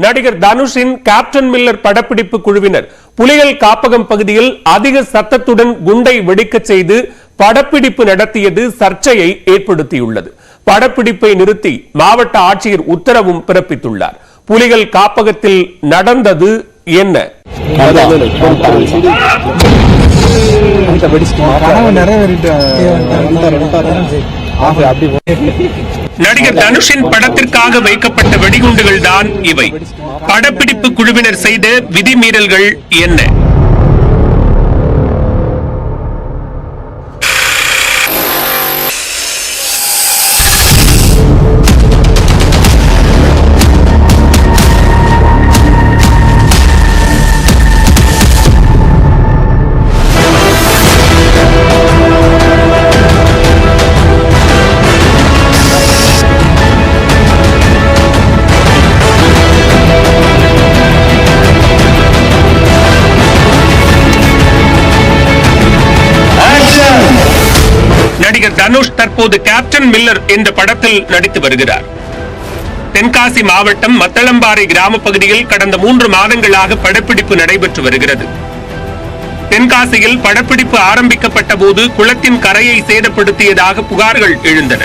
நடிகர் தனுஷின் captain Miller படப்பிடிப்பு குழுவினர் புலிகள் காப்பகம் பகுதியில் அதிக சத்தத்துடன் குண்டை வெடிக்கச் செய்து படப்பிடிப்பு நடத்தியது சர்ச்சையை ஏற்படுத்தியுள்ளது படப்பிடிப்பை நிறுத்தி மாவட்ட ஆட்சியர் உத்தரவும் பிறப்பித்துள்ளார் புலிகள் காப்பகத்தில் நடந்தது என்ன நிறைவேறிட்டு நடிகர் தனுஷின் படத்திற்காக வைக்கப்பட்ட வெடிகுண்டுகள் தான் இவை. படப்பிடிப்பு குழுவினர் செய்த விதிமீறல்கள் என்ன? தனுஷ் தற்போது கேப்டன் மில்லர் என்ற படத்தில் நடித்து வருகிறார். தென்காசி மாவட்டம் மத்தளம்பாறை கிராம பகுதியில் கடந்த மூன்று மாதங்களாக படப்பிடிப்பு நடைபெற்று வருகிறது. தென்காசியில் படப்பிடிப்பு ஆரம்பிக்கப்பட்ட போது குளத்தின் கரையை சேதப்படுத்தியதாக புகார்கள் எழுந்தன.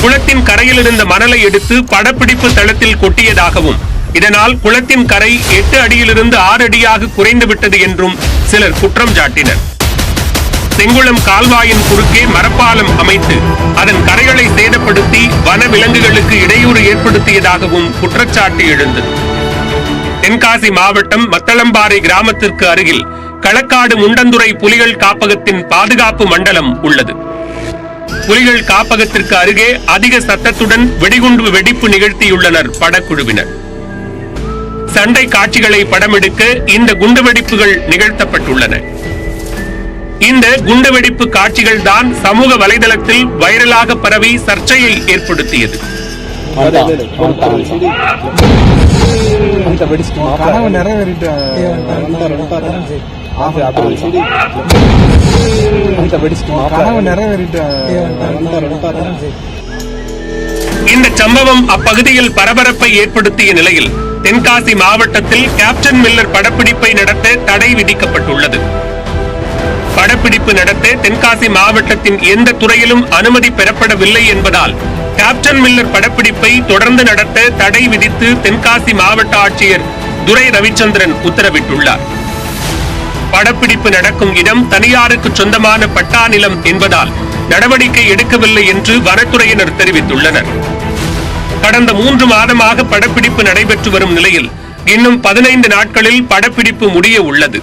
குளத்தின் கரையில் இருந்த மணலை எடுத்து படப்பிடிப்பு தளத்தில் கொட்டியதாகவும் இதனால் குளத்தின் கரை எட்டு அடியிலிருந்து ஆறு அடியாக குறைந்துவிட்டது என்றும் சிலர் குற்றம் சாட்டினர். செங்குளம் கால்வாயின் குறுக்கே மரப்பாலம் அமைத்து அதன் கரைகளை சேதப்படுத்தி வன விலங்குகளுக்கு இடையூறு ஏற்படுத்தியதாகவும் குற்றச்சாட்டு எழுந்தது. தென்காசி மாவட்டம் மத்தளம்பாறை கிராமத்திற்கு அருகில் களக்காடு முண்டந்துறை புலிகள் காப்பகத்தின் பாதுகாப்பு மண்டலம் உள்ளது. புலிகள் காப்பகத்திற்கு அருகே அதிக சத்தத்துடன் வெடிகுண்டு வெடிப்பு நிகழ்த்தியுள்ளனர் படக்குழுவினர். சண்டை காட்சிகளை படமெடுக்க இந்த குண்டுவெடிப்புகள் நிகழ்த்தப்பட்டுள்ளன. இந்த குண்டுவெடிப்பு காட்சிகள் தான் சமூக வலைதளத்தில் வைரலாக பரவி சர்ச்சையை ஏற்படுத்தியது. இந்த சம்பவம் அப்பகுதியில் பரபரப்பை ஏற்படுத்திய நிலையில் தென்காசி மாவட்டத்தில் கேப்டன் மில்லர் படப்பிடிப்பை நடத்த தடை விதிக்கப்பட்டுள்ளது. படப்பிடிப்பு நடத்த தென்காசி மாவட்டத்தின் எந்த துறையிலும் அனுமதி பெறப்படவில்லை என்பதால் கேப்டன் மில்லர் படப்பிடிப்பை தொடர்ந்து நடத்த தடை விதித்து தென்காசி மாவட்ட ஆட்சியர் துரை ரவிச்சந்திரன் உத்தரவிட்டுள்ளார். படப்பிடிப்பு நடக்கும் இடம் தனியாருக்கு சொந்தமான பட்டா நிலம் என்பதால் நடவடிக்கை எடுக்கவில்லை என்று வனத்துறையினர் தெரிவித்துள்ளனர். கடந்த மூன்று மாதமாக படப்பிடிப்பு நடைபெற்று வரும் நிலையில் இன்னும் பதினைந்து நாட்களில் படப்பிடிப்பு முடிய உள்ளது.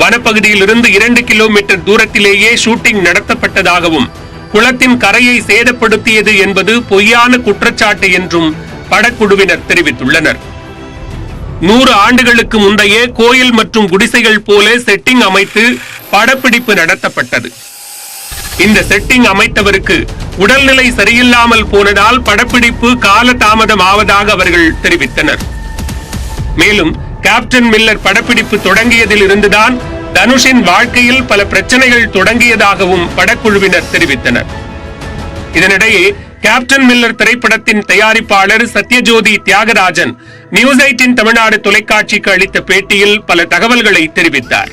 வனப்பகுதியில் இருந்து இரண்டு கிலோமீட்டர் தூரத்திலேயே ஷூட்டிங் நடத்தப்பட்டதாகவும் குளத்தின் கரையை சேதப்படுத்தியது என்பது பொய்யான குற்றச்சாட்டு என்றும் படக்குழுவினர் தெரிவித்துள்ளனர். நூறு ஆண்டுகளுக்கு முந்தைய கோயில் மற்றும் குடிசைகள் போல செட்டிங் அமைத்து படப்பிடிப்பு நடத்தப்பட்டது. இந்த செட்டிங் அமைத்தவருக்கு உடல்நிலை சரியில்லாமல் போனதால் படப்பிடிப்பு கால தாமதம் ஆவதாக அவர்கள் தெரிவித்தனர். மேலும் கேப்டன் மில்லர் படப்பிடிப்பு தொடங்கியதில் இருந்துதான் தனுஷின் வாழ்க்கையில் பல பிரச்சனைகள் தொடங்கியதாகவும் படக்குழுவினர் தெரிவித்தனர். இதனிடையே கேப்டன் மில்லர் திரைப்படத்தின் தயாரிப்பாளர் சத்யஜோதி தியாகராஜன் நியூஸ் எயிட்டின் தமிழ்நாடு தொலைக்காட்சிக்கு அளித்த பேட்டியில் பல தகவல்களை தெரிவித்தார்.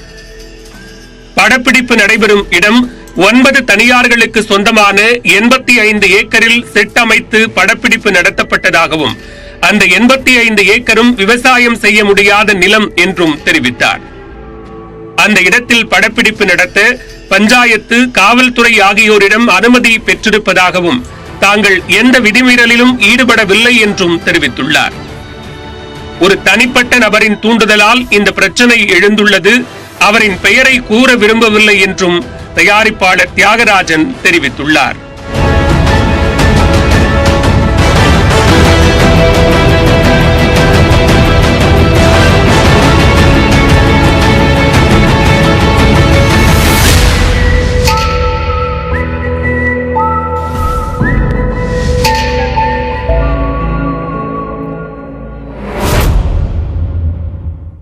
படப்பிடிப்பு நடைபெறும் இடம் ஒன்பது தனியார்களுக்கு சொந்தமான எண்பத்தி ஐந்து ஏக்கரில் செட் அமைத்து படப்பிடிப்பு நடத்தப்பட்டதாகவும் அந்த எண்பத்தி ஐந்து ஏக்கரும் விவசாயம் செய்ய முடியாத நிலம் என்றும் தெரிவித்தார். அந்த இடத்தில் படப்பிடிப்பு நடத்த பஞ்சாயத்து காவல்துறை ஆகியோரிடம் அனுமதி பெற்றிருப்பதாகவும் தாங்கள் எந்த விதிமீறலிலும் ஈடுபடவில்லை என்றும் தெரிவித்துள்ளார். ஒரு தனிப்பட்ட நபரின் தூண்டுதலால் இந்த பிரச்சனை எழுந்துள்ளது. அவரின் பெயரை கூற விரும்பவில்லை என்றும் தயாரிப்பாளர் தியாகராஜன் தெரிவித்துள்ளார்.